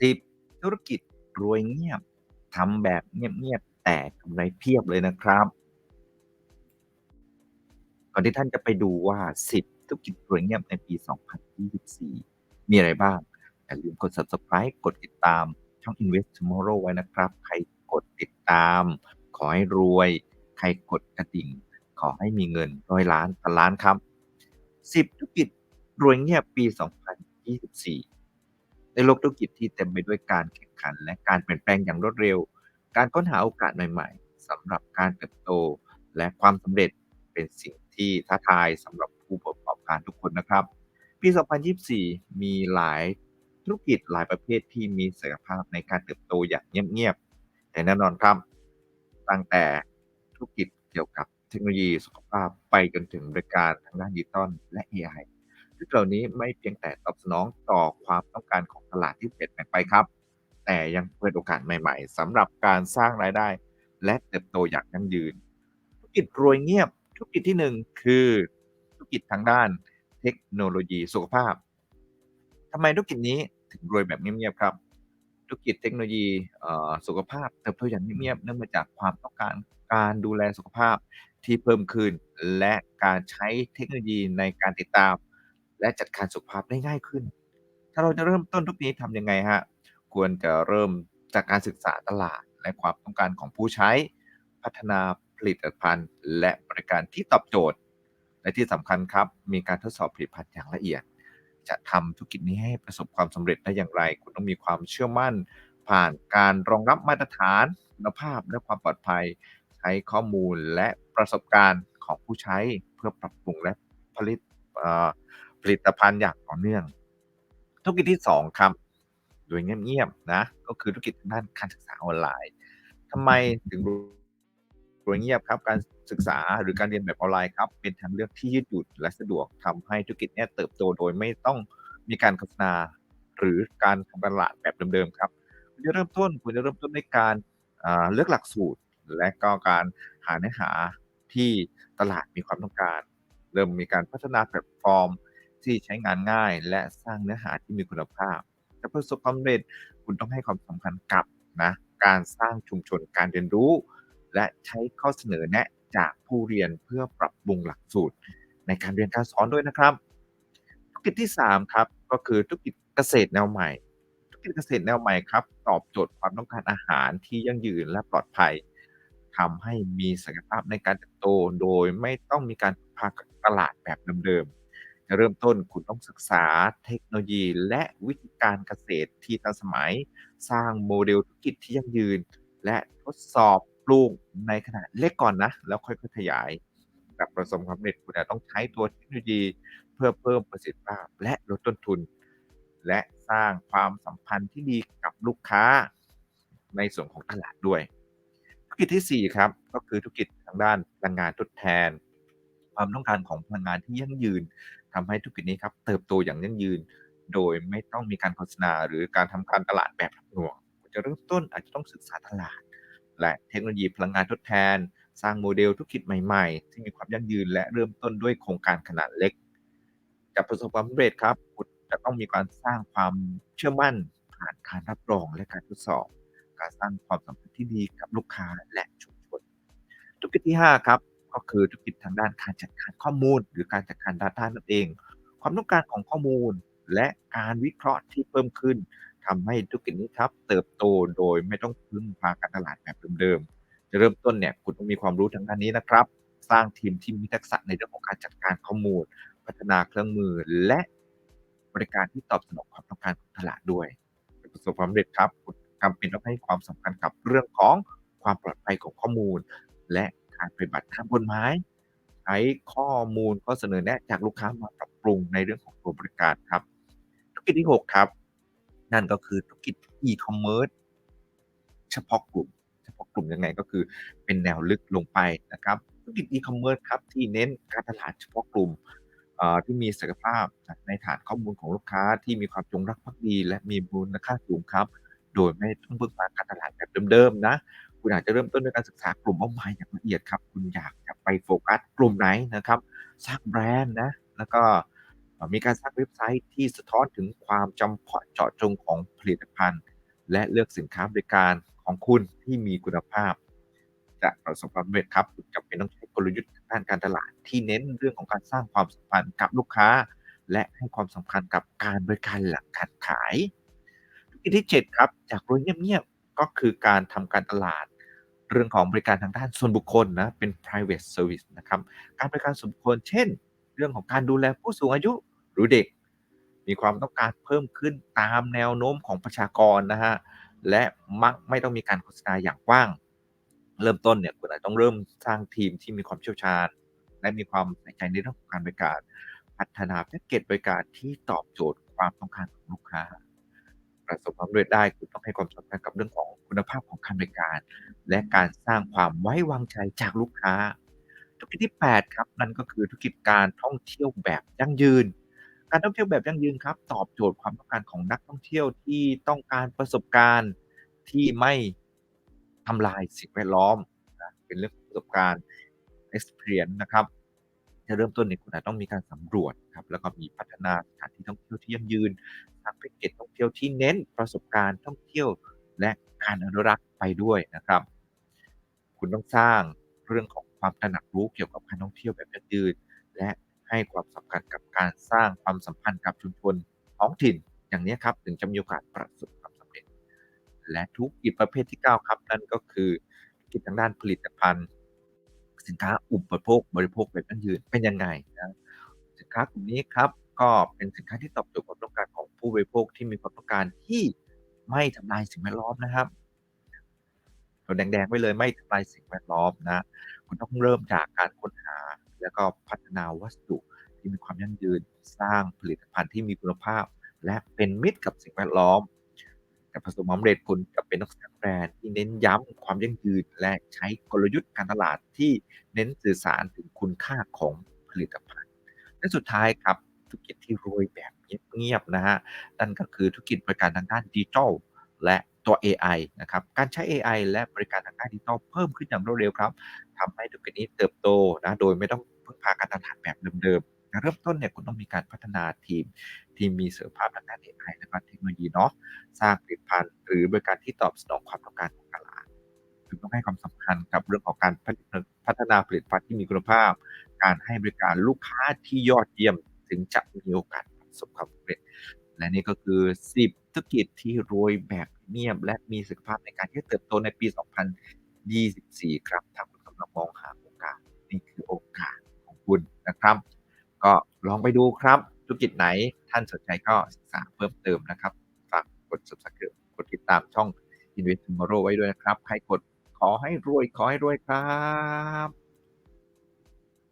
10 ธุรกิจรวยเงียบทำแบบเงียบ ๆ แต่กำไรเพียบเลยนะครับ ก่อนที่ท่านจะไปดูว่า 10 ธุรกิจรวยเงียบในปี 2024 มีอะไรบ้าง อย่าลืมกด Subscribe กดติดตามช่อง Invest Tomorrow ไว้นะครับ ใครกดติดตาม ขอให้รวย ใครกดกระดิ่ง ขอให้มีเงินร้อยล้านพันล้านครับ 10 ธุรกิจรวยเงียบปี 2024 ในโลกธุรกิจที่เต็มไปด้วยการแข่งขัน และการเปลี่ยนแปลงอย่างรวดเร็ว การค้นหาโอกาสใหม่ๆสำหรับการเติบโต และความสำเร็จเป็นสิ่งที่ท้าทายสำหรับผู้ประกอบการทุกคนนะครับ ปี 2024 มีหลายธุรกิจหลายประเภทที่มีศักยภาพในการเติบโตอย่างเงียบๆแต่แน่นอนครับ ตั้งแต่ธุรกิจเกี่ยวกับเทคโนโลยีสุขภาพไปจนถึงบริการทางด้านดิจิทัลและ AI ธุรกิจเหล่านี้ไม่เพียงแต่ตอบสนองต่อความต้องการของตลาดที่เปลี่ยนแปลงไปครับ แต่ยังเปิดโอกาสใหม่ ๆสำหรับการสร้างรายได้ และเติบโตอย่างยั่งยืน ธุรกิจรวยเงียบ ธุรกิจที่หนึ่งคือธุรกิจทางด้านเทคโนโลยีสุขภาพทำไมธุรกิจนี้ถึงรวยแบบเงียบๆครับ ธุรกิจเทคโนโลยีสุขภาพเติบโตอย่างเงียบๆเนื่องมาจากความต้องการการดูแลสุขภาพที่เพิ่มขึ้น และการใช้เทคโนโลยีในการติดตาม และจัดการสุขภาพได้ง่ายขึ้น ถ้าเราจะเริ่มต้นธุกนี้ทำยังไงฮะ ควรจะเริ่มจากการศึกษาตลาดและความต้องการของผู้ใช้ พัฒนาผลิตภัณฑ์ และบริการที่ตอบโจทย์ และที่สำคัญครับ มีการทดสอบผลิตภัณฑ์อย่างละเอียด จะทำธุรกิจนี้ให้ประสบความสำเร็จได้อย่างไร คุณต้องมีความเชื่อมั่น ผ่านการรองรับมาตรฐานคุณภาพและความปลอดภัย ใช้ข้อมูลและประสบการณ์ของผู้ใช้เพื่อปรับปรุงและผลิต ผลิตภัณฑ์อย่างต่อเนื่อง ธุรกิจที่2ครับ โดยเงียบๆนะ ก็คือธุรกิจด้านการศึกษาออนไลน์ทำไมถึงรวยเงียบครับ การศึกษาหรือการเรียนแบบออนไลน์ครับ เป็นทางเลือกที่ยืดหยุ่นและสะดวกทำให้ธุรกิจเนี้ยเติบโตโดยไม่ต้องมีการโฆษณาหรือการทำตลาดแบบเดิมๆครับคุณจะเริ่มต้นคุณจะเริ่มต้นด้วยการเลือกหลักสูตร และก็การหาเนื้อหาที่ตลาดมีความต้องการ เริ่มมีการพัฒนาแพลตฟอร์ม ที่ใช้งานง่าย และสร้างเนื้อหาที่มีคุณภาพจะประสบความสำเร็จคุณต้องให้ความสำคัญกับนะการสร้างชุมชนการเรียนรู้ และใช้ข้อเสนอแนะจากผู้เรียนเพื่อปรับปรุงหลักสูตร ในการเรียนการสอนด้วยนะครับ ธุรกิจที่ 3 ครับ ก็คือธุรกิจเกษตรแนวใหม่ ธุรกิจเกษตรแนวใหม่ครับ ตอบโจทย์ความต้องการอาหารที่ยั่งยืนและปลอดภัยทำให้มีศักยภาพในการเติบโต โดยไม่ต้องมีการพึ่งพากับตลาดแบบเดิม จะเริ่มต้นคุณต้องศึกษาเทคโนโลยี และวิธีการเกษตรที่ทันสมัย สร้างโมเดลธุรกิจที่ยั่งยืน และทดสอบปลูกในขนาดเล็กก่อนนะ แล้วค่อยๆขยายแบบประสบความสำเร็จคุณอาจต้องใช้ตัวเทคโนโลยี เพื่อเพิ่มประสิทธิภาพและลดต้นทุน และสร้างความสัมพันธ์ที่ดีกับลูกค้า ในส่วนของตลาดด้วย ธุรกิจที่ 4 ครับ ก็คือธุรกิจทางด้านพลังงานทดแทน ความต้องการของพลังงานที่ยั่งยืน ทำให้ธุรกิจนี้ครับเติบโตอย่างยั่งยืน โดยไม่ต้องมีการโฆษณา หรือการทำการตลาดแบบหน่วงจะเริ่มต้นอาจจะต้องศึกษาตลาด และเทคโนโลยีพลังงานทดแทน สร้างโมเดลธุรกิจใหม่ๆ ที่มีความยั่งยืนและเริ่มต้นด้วยโครงการขนาดเล็กจะประสบความสำเร็จครับจะต้องมีการสร้างความเชื่อมั่นผ่านการรับรองและการทดสอบ การสร้างความสัมพันธ์ที่ดีกับลูกค้าและชุมชนธุรกิจที่ 5 ครับ ก็คือธุรกิจทางด้านการจัดการข้อมูล หรือการจัดการ Data นั่นเอง ความต้องการของข้อมูลและการวิเคราะห์ที่เพิ่มขึ้นทำให้ธุรกิจนี้ครับ เติบโตโดยไม่ต้องพึ่งพาการตลาดแบบเดิมๆจะเริ่มต้นเนี่ยคุณต้องมีความรู้ทางด้านนี้นะครับ สร้างทีมที่มีทักษะในเรื่องของการจัดการข้อมูล พัฒนาเครื่องมือและบริการที่ตอบสนองความต้องการของตลาดด้วยประสบความสำเร็จครับคุณจำเป็นต้องให้ความสำคัญกับเรื่องของความปลอดภัยของข้อมูล และ การปฏิบัติตามกฎหมาย ใช้ข้อมูลข้อเสนอแนะจากลูกค้ามาปรับปรุงในเรื่องของตัวบริการครับ ธุรกิจที่ 6 ครับ นั่นก็คือธุรกิจอีคอมเมิร์ซเฉพาะกลุ่ม เฉพาะกลุ่มยังไงก็คือเป็นแนวลึกลงไปนะครับ ธุรกิจอีคอมเมิร์ซครับที่เน้นการตลาดเฉพาะกลุ่มที่มีศักยภาพในฐานข้อมูลของลูกค้าที่มีความจงรักภักดี และมีมูลค่าสูงครับ โดยไม่ต้องพึ่งพาการตลาดแบบเดิมๆนะ คุณอาจจะเริ่มต้นด้วยการศึกษากลุ่มเป้าหมายอย่างละเอียดครับ คุณอยากจะไปโฟกัสกลุ่มไหนนะครับ สร้างแบรนด์นะ แล้วก็มีการสร้างเว็บไซต์ที่สะท้อนถึงความจำเพาะเจาะจงของผลิตภัณฑ์ และเลือกสินค้าบริการของคุณที่มีคุณภาพ จะประสบความสำเร็จครับคุณจำเป็นต้องใช้กลยุทธ์ทางด้านการตลาดที่เน้นเรื่องของการสร้างความสัมพันธ์กับลูกค้า และให้ความสำคัญกับการบริการหลังการขายธุรกิจที่ 7 ครับ จากรวยเงียบๆก็คือการทำการตลาด เรื่องของบริการทางด้านส่วนบุคคลนะเป็นไพรเวตเซอร์วิซนะครับการบริการส่วนบุคคล เช่น เรื่องของการดูแลผู้สูงอายุหรือเด็ก มีความต้องการเพิ่มขึ้นตามแนวโน้มของประชากรนะครับและมักไม่ต้องมีการโฆษณาอย่างกว้าง เริ่มต้นเนี่ยคุณอาจต้องเริ่มสร้างทีมที่มีความเชี่ยวชาญ และมีความใส่ใจในเรื่องของการบริการ พัฒนาแพ็กเกจบริการที่ตอบโจทย์ความต้องการของลูกค้า ประสบความสำเร็จได้คุณต้องให้ความสำคัญกับเรื่องของคุณภาพของการบริการ และการสร้างความไว้วางใจจากลูกค้า ธุรกิจที่ 8 ครับ นั่นก็คือธุรกิจการท่องเที่ยวแบบยั่งยืน การท่องเที่ยวแบบยั่งยืนครับ ตอบโจทย์ความต้องการของนักท่องเที่ยวที่ต้องการประสบการณ์ที่ไม่ทำลายสิ่งแวดล้อมนะเป็นเรื่องของประสบการณ์ Experience นะครับ จะเริ่มต้นเนี่ยคุณอาจต้องมีการสำรวจครับแล้วก็มีพัฒนาสถานที่ท่องเที่ยวที่ยั่งยืนสร้างแพ็กเกจท่องเที่ยวที่เน้นประสบการณ์ท่องเที่ยวและการอนุรักษ์ไปด้วยนะครับ คุณต้องสร้างเรื่องของความตระหนักรู้เกี่ยวกับการท่องเที่ยวแบบยั่งยืนและให้ความสำคัญกับการสร้างความสัมพันธ์กับชุมชนท้องถิ่นอย่างนี้ครับถึงจะมีโอกาสประสบความสำเร็จ และธุรกิจประเภทที่ 9 ครับนั่นก็คือธุรกิจทางด้านผลิตภัณฑ์ สินค้าอุปโภคบริโภคแบบยั่งยืนเป็นยังไงนะสินค้ากลุ่มนี้ครับก็เป็นสินค้าที่ตอบโจทย์ความต้องการของผู้บริโภคที่มีความต้องการที่ไม่ทำลายสิ่งแวดล้อมนะครับตัวแดงๆไว้เลยไม่ทำลายสิ่งแวดล้อมนะคุณต้องเริ่มจากการค้นหา แล้วก็พัฒนาวัสดุที่มีความยั่งยืน สร้างผลิตภัณฑ์ที่มีคุณภาพ และเป็นมิตรกับสิ่งแวดล้อม จะประสบความสำเร็จคุณจำเป็นต้องสร้างแบรนด์ที่เน้นย้ำความยั่งยืน และใช้กลยุทธ์การตลาดที่เน้นสื่อสารถึงคุณค่าของผลิตภัณฑ์ และสุดท้ายครับธุรกิจที่รวยแบบเงียบๆนะครับนั่นก็คือธุรกิจบริการทางด้านดิจิทัลและตัวเอไอนะครับ การใช้เอไอและบริการทางด้านดิจิทัลเพิ่มขึ้นอย่างรวดเร็วครับทำให้ธุรกิจนี้เติบโตนะโดยไม่ต้องพึ่งพาการตลาดแบบเดิมๆเริ่มต้นเนี่ยคุณต้องมีการพัฒนาทีม ที่มีศักยภาพทางด้านเอไอและก็เทคโนโลยีเนาะ สร้างผลิตภัณฑ์ หรือบริการที่ตอบสนองความต้องการของตลาดคุณต้องให้ความสำคัญกับเรื่องของการพัฒนาผลิตภัณฑ์ที่มีคุณภาพ การให้บริการลูกค้าที่ยอดเยี่ยมถึงจะมีโอกาสประสบความสำเร็จ และนี่ก็คือ 10 ธุรกิจที่รวยแบบเงียบ และมีศักยภาพในการที่จะเติบโตในปี 2024 ครับถ้าคุณกำลังมองหาโอกาสนี่คือโอกาสของคุณนะครับ ก็ลองไปดูครับธุรกิจไหนท่านสนใจก็ศึกษาเพิ่มเติมนะครับ กด Subscribe กดติดตามช่อง Invest Tomorrow ไว้ด้วยนะครับ ใครกดขอให้รวยขอให้รวยครับ